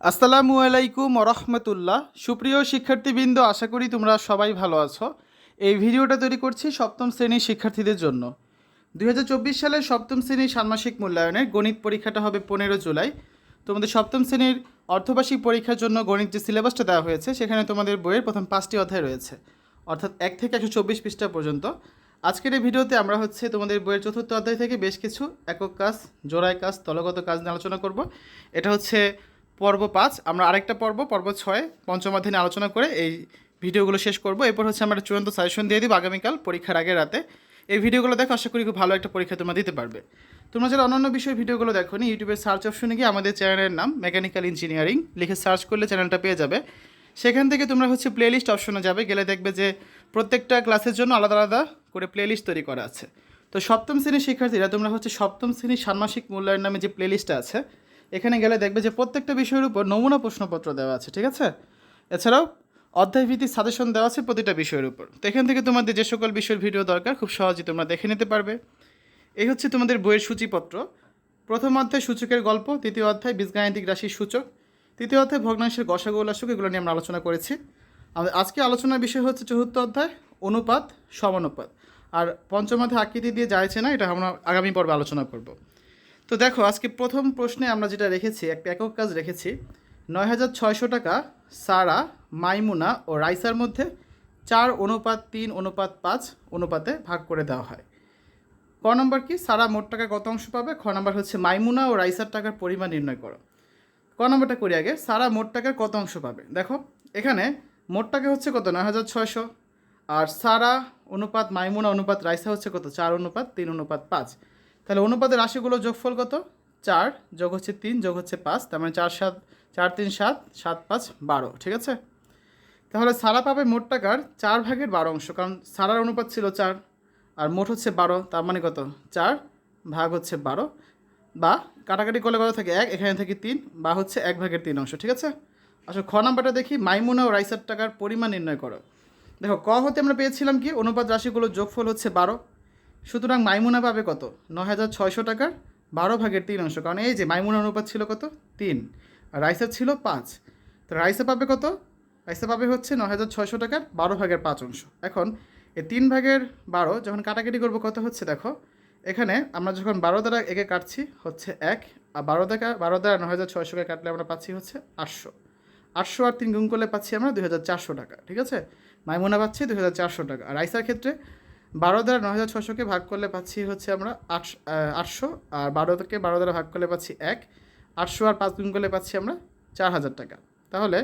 আসসালামু আলাইকুম রহমতুল্লাহ। সুপ্রিয় শিক্ষার্থীবৃন্দ, আশা করি তোমরা সবাই ভালো আছো। এই ভিডিওটা তৈরি করছি সপ্তম শ্রেণির শিক্ষার্থীদের জন্য। দুই হাজার চব্বিশ সালের সপ্তম শ্রেণির ষান্মাসিক মূল্যায়নের গণিত পরীক্ষাটা হবে পনেরো জুলাই। তোমাদের সপ্তম শ্রেণির অর্ধবার্ষিক পরীক্ষার জন্য গণিত যে সিলেবাসটা দেওয়া হয়েছে, সেখানে তোমাদের বইয়ের প্রথম পাঁচটি অধ্যায় রয়েছে। অর্থাৎ এক থেকে একশো চব্বিশ পৃষ্ঠা পর্যন্ত। আজকের এই ভিডিওতে আমরা হচ্ছে তোমাদের বইয়ের চতুর্থ অধ্যায় থেকে বেশ কিছু একক কাজ, জোড়ায় কাজ দলগত কাজ নিয়ে আলোচনা করব। এটা হচ্ছে পর্ব পাঁচ, আমরা আরেকটা পর্ব পর্ব ছয়, পঞ্চম অধ্যায় আলোচনা করে এই ভিডিওগুলো শেষ করব। এরপর হচ্ছে আমরা চূড়ান্ত সাজেশন দিয়ে দিব আগামীকাল পরীক্ষার আগে রাতে। এই ভিডিওগুলো দেখো, আশা করি খুব ভালো একটা পরীক্ষা তোমরা দিতে পারবে। তোমরা যারা অন্যান্য বিষয়ে ভিডিওগুলো দেখো নি ইউটিউবের সার্চ অপশনে গিয়ে আমাদের চ্যানেলের নাম মেকানিক্যাল ইঞ্জিনিয়ারিং লিখে সার্চ করলে চ্যানেলটা পেয়ে যাবে। সেখান থেকে তোমরা হচ্ছে প্লেলিস্ট অপশনে যাবে, গেলে দেখবে যে প্রত্যেকটা ক্লাসের জন্য আলাদা আলাদা করে প্লেলিস্ট তৈরি করা আছে। তো সপ্তম শ্রেণির শিক্ষার্থীরা, তোমরা হচ্ছে সপ্তম শ্রেণির ষান্মাসিক মূল্যায়ন নামে যে প্লেলিস্টটা আছে এখানে গেলে দেখবে যে প্রত্যেকটা বিষয়ের উপর নমুনা প্রশ্নপত্র দেওয়া আছে, ঠিক আছে? এছাড়াও অধ্যায়ভিত্তিক সাজেশন দেওয়া আছে প্রতিটা বিষয়ের উপর। তো এখান থেকে তোমাদের যে সকল বিষয়ের ভিডিও দরকার, খুব সহজেই তোমরা দেখে নিতে পারবে। এই হচ্ছে তোমাদের বইয়ের সূচিপত্র। প্রথম অধ্যায় সূচকের গল্প, তৃতীয় অধ্যায় বীজগাণিতিক রাশির সূচক, তৃতীয় অধ্যায় ভগ্নাংশের গসাগু উল্লাসক এগুলো নিয়ে আমরা আলোচনা করেছি। আমাদের আজকে আলোচনার বিষয় হচ্ছে চতুর্থ অধ্যায়, অনুপাত, সমানুপাত। আর পঞ্চম অধ্যায় আকৃতি দিয়ে যাইছে না, এটা আমরা আগামী পর্বে আলোচনা করব। তো দেখো, আজকে প্রথম প্রশ্নে আমরা যেটা রেখেছি একটা একক কাজ রেখেছি নয় হাজার ছয়শো টাকা সারা, মাইমুনা ও রাইসার মধ্যে চার অনুপাত তিন, অনুপাত পাঁচ, অনুপাতে ভাগ করে দেওয়া হয়। ক নম্বর কি? সারা মোট টাকা কত অংশ পাবে? খ নম্বর হচ্ছে মাইমুনা ও রাইসার টাকার পরিমাণ নির্ণয় করো। ক নম্বরটা করি আগে, সারা মোট টাকার কত অংশ পাবে? দেখো, এখানে মোট টাকা হচ্ছে কত? নয় হাজার ছয়শো, আর সারা অনুপাত মাইমুনা, অনুপাত রাইসা হচ্ছে কত? চার অনুপাত তিন, অনুপাত পাঁচ। তাহলে অনুপাতের রাশিগুলো যোগফল কত? চার, যোগ হচ্ছে তিন, যোগ হচ্ছে পাঁচ, তার মানে চার সাত, চার তিন সাত সাত পাঁচ বারো, ঠিক আছে? তাহলে সারা পাবে মোট টাকার চার ভাগের বারো অংশ, কারণ সারার অনুপাত ছিল চার, আর মোট হচ্ছে বারো, তার মানে কত? চার ভাগ হচ্ছে বারো, বা কাটাকাটি করলে কত থাকে? এক, এখানে থেকে তিন, বা হচ্ছে এক ভাগের তিন অংশ, ঠিক আছে? আসলে খ নাম্বারটা দেখি, মাইমুনা ও রাইসার টাকার পরিমাণ নির্ণয় করো। দেখো, ক হতে আমরা পেয়েছিলাম কি? অনুপাত রাশিগুলো যোগফল হচ্ছে বারো সুতরাং মাইমুনা পাবে কত? ন হাজার ছয়শো টাকার বারো ভাগের তিন অংশ। কারণ এই যে মাইমুনা অনুপাত ছিল কত? তিন। আর রাইসার ছিল পাঁচ। তো রাইসা পাবে কত? রাইসা পাবে হচ্ছে ন হাজার ছয়শো টাকার বারো ভাগের পাঁচ অংশ। এখন এই তিন ভাগের বারো যখন কাটাকাটি করব, কত হচ্ছে দেখো? এখানে আমরা যখন বারো দ্বারা একে কাটছি, হচ্ছে এক। আর বারো টাকা বারো দ্বারা ন হাজার ছয়শোকে কাটলে আমরা পাচ্ছি হচ্ছে আটশো। আটশো আর তিন গুণ করলে পাচ্ছি আমরা দুই হাজার চারশো টাকা, ঠিক আছে? মাইমুনা পাচ্ছি দুই হাজার চারশো টাকা। আর রাইসার ক্ষেত্রে বারো দ্বারা ন হাজার ছশোকে ভাগ করলে পাচ্ছি হচ্ছে আমরা আটশো আটশো, আর বারো থেকে বারো দ্বারা ভাগ করলে পাচ্ছি এক। আটশো আর পাঁচ গুণ করলে পাচ্ছি আমরা চার হাজার টাকা। তাহলে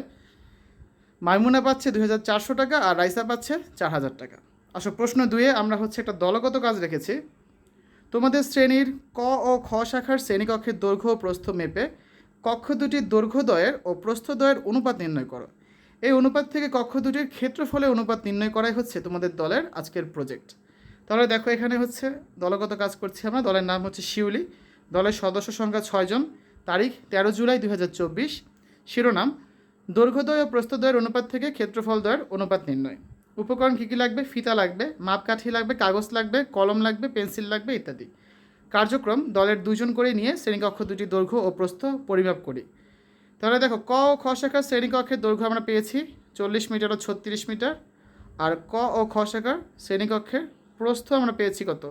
মাইমুনা পাচ্ছে দুই হাজার চারশো টাকা আর রাইসা পাচ্ছে চার হাজার টাকা। আসলে প্রশ্ন দুয়ে আমরা হচ্ছে একটা দলগত কাজ রেখেছি। তোমাদের শ্রেণির ক ও খ শাখার শ্রেণীকক্ষের দৈর্ঘ্য ও প্রস্থ মেপে কক্ষ দুটির দৈর্ঘ্যদ্বয়ের ও প্রস্থদ্বয়ের অনুপাত নির্ণয় করো। এই অনুপাত থেকে কক্ষ দুটির ক্ষেত্রফলে অনুপাত নির্ণয় করাই হচ্ছে তোমাদের দলের আজকের প্রজেক্ট তাহলে দেখো এখানে হচ্ছে দলগত কাজ করছি আমরা, দলের নাম হচ্ছে শিউলি। দলের সদস্য সংখ্যা ছয়জন তারিখ তেরো জুলাই দু হাজার চব্বিশ। শিরোনাম, দৈর্ঘ্যদ্বয় ও প্রস্থদ্বয়ের অনুপাত থেকে ক্ষেত্রফল দ্বয়ের অনুপাত নির্ণয়। উপকরণ কী কী লাগবে? ফিতা লাগবে, মাপকাঠি লাগবে, কাগজ লাগবে, কলম লাগবে, পেন্সিল লাগবে ইত্যাদি। কার্যক্রম, দলের দুজন করে নিয়ে শ্রেণীকক্ষ দুটি দৈর্ঘ্য ও প্রস্থ পরিমাপ করি। তাহলে দেখো, ক ও খ শাখার শ্রেণীকক্ষের দৈর্ঘ্য আমরা পেয়েছি চল্লিশ মিটার ও ছত্রিশ মিটার, আর ক ও খ শাখার শ্রেণীকক্ষের প্রস্থ আমরা পেয়েছি কত?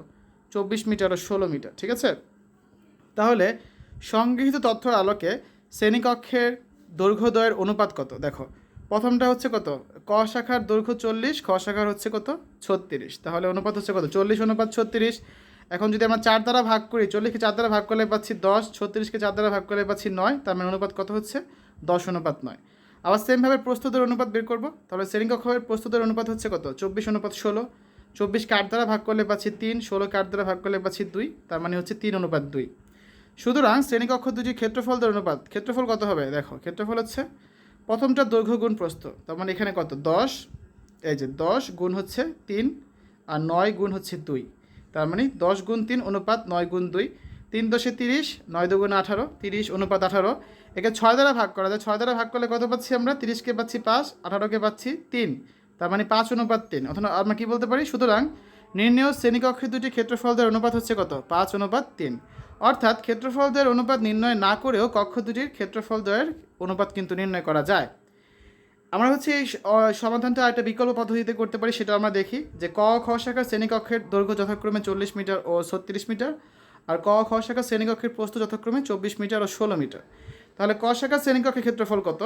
চব্বিশ মিটার ও ষোলো মিটার, ঠিক আছে? তাহলে সংগৃহীত তথ্যর আলোকে শ্রেণীকক্ষের দৈর্ঘ্যদ্বয়ের অনুপাত কত? দেখো, প্রথমটা হচ্ছে কত? ক শাখার দৈর্ঘ্য চল্লিশ, খ শাখার হচ্ছে কত? ছত্রিশ, তাহলে অনুপাত হচ্ছে কত? চল্লিশ অনুপাত ছত্রিশ এখন যদি আমরা চার দ্বারা ভাগ করি, চল্লিশকে চার দ্বারা ভাগ করলে পাচ্ছি দশ, ছত্রিশকে চার দ্বারা ভাগ করলে পাচ্ছি নয়, তার মানে অনুপাত কত হচ্ছে? দশ অনুপাত নয়। আবার সেমভাবে প্রস্তুতের অনুপাত বের করব, তাহলে শ্রেণীকক্ষের প্রস্তুতের অনুপাত হচ্ছে কত? চব্বিশ অনুপাত ষোলো। চব্বিশ কাঠ দ্বারা ভাগ করলে পাচ্ছি তিন ষোলো কাঠ দ্বারা ভাগ করলে পাচ্ছি দুই, তার মানে হচ্ছে তিন অনুপাত দুই। সুতরাং শ্রেণীকক্ষ দুটি ক্ষেত্রফল অনুপাত, ক্ষেত্রফল কত হবে? দেখো, ক্ষেত্রফল হচ্ছে প্রথমটা দৈর্ঘ্য গুণ প্রস্থ, তার মানে এখানে কত? দশ, এই যে দশ গুণ হচ্ছে তিন, আর নয় গুণ হচ্ছে দুই। তার মানে দশ গুণ তিন অনুপাত নয় গুণ দুই। তিন দশে তিরিশ, নয় দুগুণ আঠারো, তিরিশ অনুপাত আঠারো। একে ছয় দ্বারা ভাগ করা যায়। ছয় দ্বারা ভাগ করলে কত পাচ্ছি আমরা? তিরিশকে পাচ্ছি পাঁচ, আঠারোকে পাচ্ছি তিন। তার মানে পাঁচ অনুপাত তিন। অথবা আমরা কী বলতে পারি? সুতরাং নির্ণয় শ্রেণীকক্ষের দুটি ক্ষেত্রফলদের অনুপাত হচ্ছে কত? পাঁচ অনুপাত তিন। অর্থাৎ ক্ষেত্রফল দ্বয়ের অনুপাত নির্ণয় না করেও কক্ষ দুটির ক্ষেত্রফল দ্বয়ের অনুপাত কিন্তু নির্ণয় করা যায়। আমরা হচ্ছে এই সমাধানটা একটা বিকল্প পদ্ধতিতে করতে পারি, সেটা আমরা দেখি যে ক, খ শাখার শ্রেণীকক্ষের দৈর্ঘ্য যথাক্রমে চল্লিশ মিটার ও ছত্রিশ মিটার, আর ক, খ শাখার শ্রেণীকক্ষের প্রস্থ যথাক্রমে চব্বিশ মিটার ও ষোলো মিটার। তাহলে ক শাখার শ্রেণীকক্ষের ক্ষেত্রফল কত?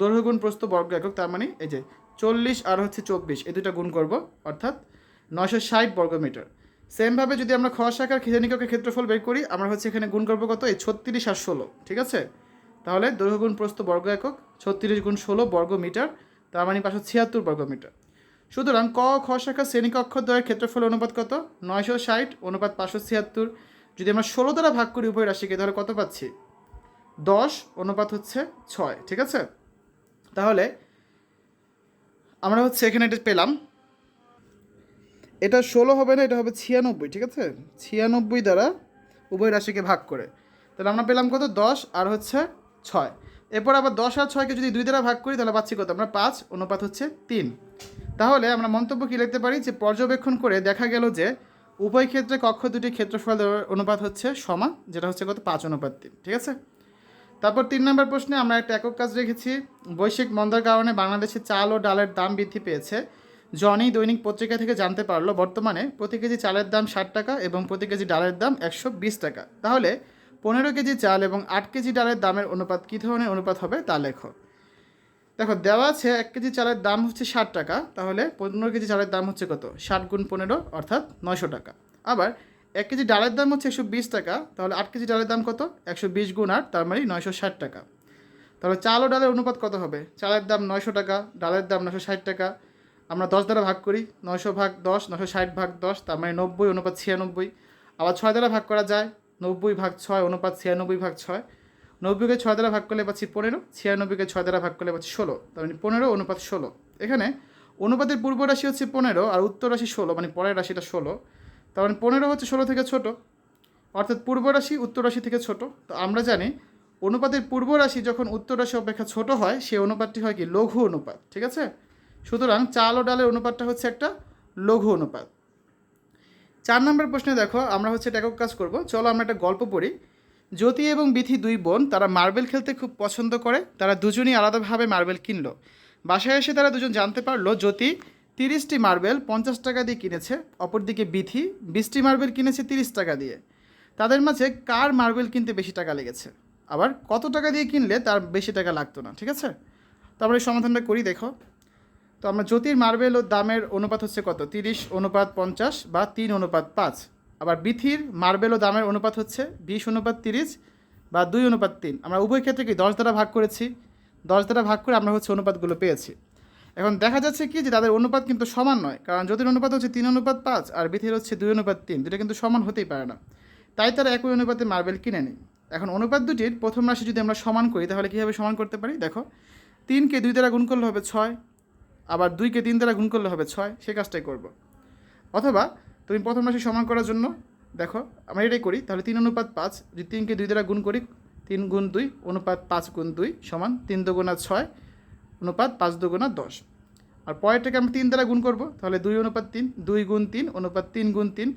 দৈর্ঘ্য গুণ প্রস্থ বর্গ একক, তার মানে এই যে চল্লিশ আর হচ্ছে চব্বিশ, এই দুটা গুণ করব, অর্থাৎ নশো ষাট বর্গ মিটার। সেমভাবে যদি আমরা খ শাখার শ্রেণীকক্ষের ক্ষেত্রফল বের করি, আমরা হচ্ছে এখানে গুণ করব কত? এই ছত্রিশ আর ষোলো, ঠিক আছে? তাহলে দৈর্ঘ্য গুণ প্রস্থ বর্গ একক, ছত্রিশ গুণ ষোলো বর্গ মিটার, তার মানে পাঁচশো ছিয়াত্তর বর্গ মিটার। সুতরাং ক, খ শাখা শ্রেণীকক্ষ দ্বয়ের ক্ষেত্রফল অনুপাত কত? নয়শো ষাট, অনুপাত পাঁচশো ছিয়াত্তর। যদি আমরা ষোলো দ্বারা ভাগ করি উভয় রাশিকে, তাহলে কত পাচ্ছি? দশ, অনুপাত হচ্ছে ছয়, ঠিক আছে? তাহলে আমরা হচ্ছে এখানে এটা পেলাম। এটা ষোলো হবে না, এটা হবে ছিয়ানব্বই, ঠিক আছে? ছিয়ানব্বই দ্বারা উভয় রাশিকে ভাগ করে। তাহলে আমরা পেলাম কত? দশ, আর হচ্ছে ছয়। এরপর আবার দশ আর ছয়কে যদি দুই দ্বারা ভাগ করি, তাহলে পাচ্ছি কত? আমরা পাঁচ, অনুপাত হচ্ছে তিন। তাহলে আমরা মন্তব্য কী লিখতে পারি? যে পর্যবেক্ষণ করে দেখা গেল যে উভয় ক্ষেত্রে কক্ষ দুটি ক্ষেত্রফল অনুপাত হচ্ছে সমান, যেটা হচ্ছে কত? পাঁচ অনুপাত তিন, ঠিক আছে? তারপর তিন নম্বর প্রশ্নে আমরা একটা একক কাজ রেখেছি বৈশ্বিক মন্দার কারণে বাংলাদেশে চাল ও ডালের দাম বৃদ্ধি পেয়েছে। জনি দৈনিক পত্রিকা থেকে জানতে পারল, বর্তমানে প্রতি কেজি চালের দাম ষাট টাকা এবং প্রতি কেজি ডালের দাম একশো বিশ টাকা। তাহলে পনেরো কেজি চাল এবং আট কেজি ডালের দামের অনুপাত কী ধরনের অনুপাত হবে তা লেখো। দেখো, দেওয়া আছে এক কেজি চালের দাম হচ্ছে ষাট টাকা, তাহলে পনেরো কেজি চালের দাম হচ্ছে কত? ষাট গুণ পনেরো, অর্থাৎ নয়শো টাকা। আবার এক কেজি ডালের দাম হচ্ছে একশো বিশ টাকা, তাহলে আট কেজি ডালের দাম কত? একশো বিশ গুণ আট, তার মানে নয়শো ষাট টাকা। তাহলে চাল ও ডালের অনুপাত কত হবে? চালের দাম নয়শো টাকা, ডালের দাম নশো ষাট টাকা। আমরা দশ দ্বারা ভাগ করি, নয়শো ভাগ দশ নশো ষাট ভাগ দশ, তার মানে নব্বই, অনুপাত ছিয়ানব্বই। আবার ছয় দ্বারা ভাগ করা যায় নব্বই ভাগ ছয় অনুপাত ছিয়ানব্বই ভাগ ছয়। নব্বইকে ছয় দ্বারা ভাগ করলে পাচ্ছি পনেরো, ছিয়ানব্বইকে ছয় দ্বারা ভাগ করলে পাচ্ছি ষোলো। তার মানে পনেরো, অনুপাত ষোলো। এখানে অনুপাতের পূর্ব রাশি হচ্ছে পনেরো আর উত্তর রাশি ষোলো মানে পরের রাশিটা ষোলো। তার মানে পনেরো হচ্ছে ষোলো থেকে ছোট। অর্থাৎ পূর্ব রাশি, উত্তর রাশি থেকে ছোট। তো আমরা জানি অনুপাতের পূর্ব রাশি যখন উত্তর রাশি অপেক্ষা ছোট হয় সেই অনুপাতটি হয় কি? লঘু অনুপাত, ঠিক আছে? সুতরাং চাল ও ডালের অনুপাতটা হচ্ছে একটা লঘু অনুপাত। চার নম্বর প্রশ্নে দেখো, আমরা হচ্ছে একক কাজ করব। চলো আমরা একটা গল্প পড়ি। জ্যোতি এবং বিথি দুই বোন, তারা মার্বেল খেলতে খুব পছন্দ করে। তারা দুজনই আলাদাভাবে মার্বেল কিনলো। বাসায় এসে তারা দুজন জানতে পারল, জ্যোতি তিরিশটি মার্বেল পঞ্চাশ টাকা দিয়ে কিনেছে, অপরদিকে বিথি বিশটি মার্বেল কিনেছে তিরিশ টাকা দিয়ে। তাদের মাঝে কার মার্বেল কিনতে বেশি টাকা লেগেছে? আবার কত টাকা দিয়ে কিনলে তার বেশি টাকা লাগতো না, ঠিক আছে? তারপরে সমাধানটা করি, দেখো। তো আমরা জ্যোতির মার্বেল ও দামের অনুপাত হচ্ছে কত? তিরিশ অনুপাত পঞ্চাশ বা তিন অনুপাত পাঁচ। আবার বিথির মার্বেল ও দামের অনুপাত হচ্ছে বিশ অনুপাত তিরিশ বা দুই অনুপাত তিন। আমরা উভয় ক্ষেত্রে কি দশ দ্বারা ভাগ করেছি? দশ দ্বারা ভাগ করে আমরা হচ্ছে অনুপাতগুলো পেয়েছি। এখন দেখা যাচ্ছে কি যে তাদের অনুপাত কিন্তু সমান নয়, কারণ জ্যোতির অনুপাত হচ্ছে তিন অনুপাত পাঁচ আর বিথির হচ্ছে দুই অনুপাত তিন। দুটো কিন্তু সমান হতেই পারে না। তাই তারা একই অনুপাতে মার্বেল কিনে নেয়। এখন অনুপাত দুটির প্রথম রাশি যদি আমরা সমান করি, তাহলে কীভাবে সমান করতে পারি? দেখো, তিনকে দুই দ্বারা গুণ করলে হবে ছয় আবার দুইকে তিন দ্বারা গুণ করলে হবে ছয় সেই কাজটাই করব। অথবা তুমি প্রথম রাশি সমান করার জন্য, দেখো, আমরা এটাই করি, তাহলে তিন অনুপাত পাঁচ, যদি তিনকে দুই দ্বারা গুণ করি, তিন গুণ দুই, অনুপাত পাঁচ গুণ দুই সমান তিন দুগুণা ছয়, অনুপাত পাঁচ দুগুণা দশ। আর পরেরটাকে আমরা তিন দ্বারা গুণ করব, তাহলে দুই অনুপাত তিন, দুই গুণ তিন, অনুপাত তিন গুণ তিন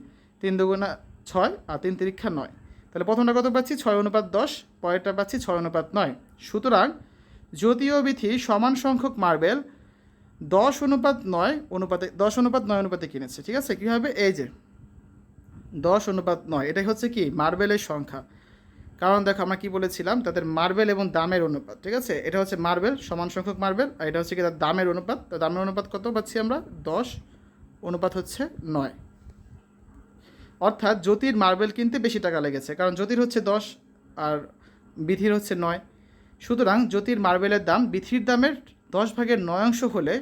তিন দুগুণা ছয় আর তিন তিরিক্ষা নয়। তাহলে প্রথমটা কত পাচ্ছি? ছয় অনুপাত দশ, পরেরটা পাচ্ছি ছয় অনুপাত নয়। সুতরাং জ্যোতীয় বিথি সমান সংখ্যক মার্বেল দশ অনুপাত নয় অনুপাতে, দশ অনুপাত নয় অনুপাতে কিনেছে, ঠিক আছে? কীভাবে এই যে, দশ অনুপাত নয়, এটাই হচ্ছে কি? মার্বেলের সংখ্যা। কারণ দেখো, আমরা কি বলেছিলাম? তাদের মার্বেল এবং দামের অনুপাত, ঠিক আছে? এটা হচ্ছে মার্বেল, সমান সংখ্যক মার্বেল, আর এটা হচ্ছে কি? তার দামের অনুপাত। তো দামের অনুপাত কত পাচ্ছি আমরা? দশ অনুপাত হচ্ছে নয়। অর্থাৎ জ্যোতির মার্বেল কিনতে বেশি টাকা লেগেছে, কারণ জ্যোতির হচ্ছে দশ আর বিধির হচ্ছে নয়। সুতরাং জ্যোতির মার্বেলের দাম বিথির দামের দশ ভাগের নয় অংশ হলে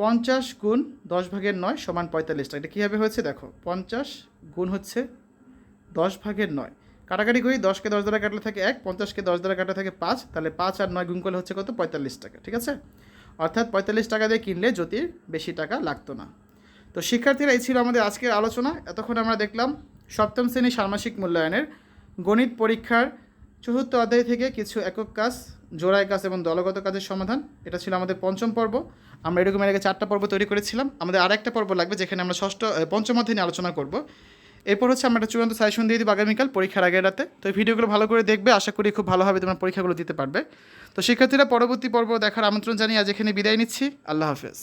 পঞ্চাশ গুণ দশ ভাগের নয় সমান পঁয়তাল্লিশ। টাকা এটা কীভাবে হয়েছে? দেখো, পঞ্চাশ গুণ হচ্ছে দশ ভাগের নয়। কাটাকাটি করি, দশকে দশ দ্বারা কাটলে থাকে এক, পঞ্চাশকে দশ দ্বারা কাটলে থাকে পাঁচ, তাহলে পাঁচ আর নয় গুণ করলে হচ্ছে কত? পঁয়তাল্লিশ টাকা, ঠিক আছে? অর্থাৎ পঁয়তাল্লিশ টাকা দিয়ে কিনলে জ্যোতির বেশি টাকা লাগতো না। তো শিক্ষার্থীরা, এই ছিল আমাদের আজকের আলোচনা। এতক্ষণ আমরা দেখলাম সপ্তম শ্রেণি ষান্মাসিক মূল্যায়নের গণিত পরীক্ষার চতুর্থ অধ্যায় থেকে কিছু একক কাজ জোড়ায় কাজ এবং দলগত কাজের সমাধান, এটা ছিল আমাদের পঞ্চম পর্ব। আমরা এরকম এর আগে চারটা পর্ব তৈরি করেছিলাম। আমাদের আর একটা পর্ব লাগবে যেখানে আমরা ষষ্ঠ পঞ্চম অধ্যায় নিয়ে আলোচনা করব। এরপর হচ্ছে আমরা একটা চূড়ান্ত সাজেশন দিয়ে দিব আগামীকাল পরীক্ষার আগের রাতে। তো এই ভিডিওগুলো ভালো করে দেখবে, আশা করি খুব ভালোভাবে তোমার পরীক্ষাগুলো দিতে পারবে। তো শিক্ষার্থীরা, পরবর্তী পর্ব দেখার আমন্ত্রণ জানিয়ে আজ এখানে বিদায় নিচ্ছি। আল্লাহ হাফেজ।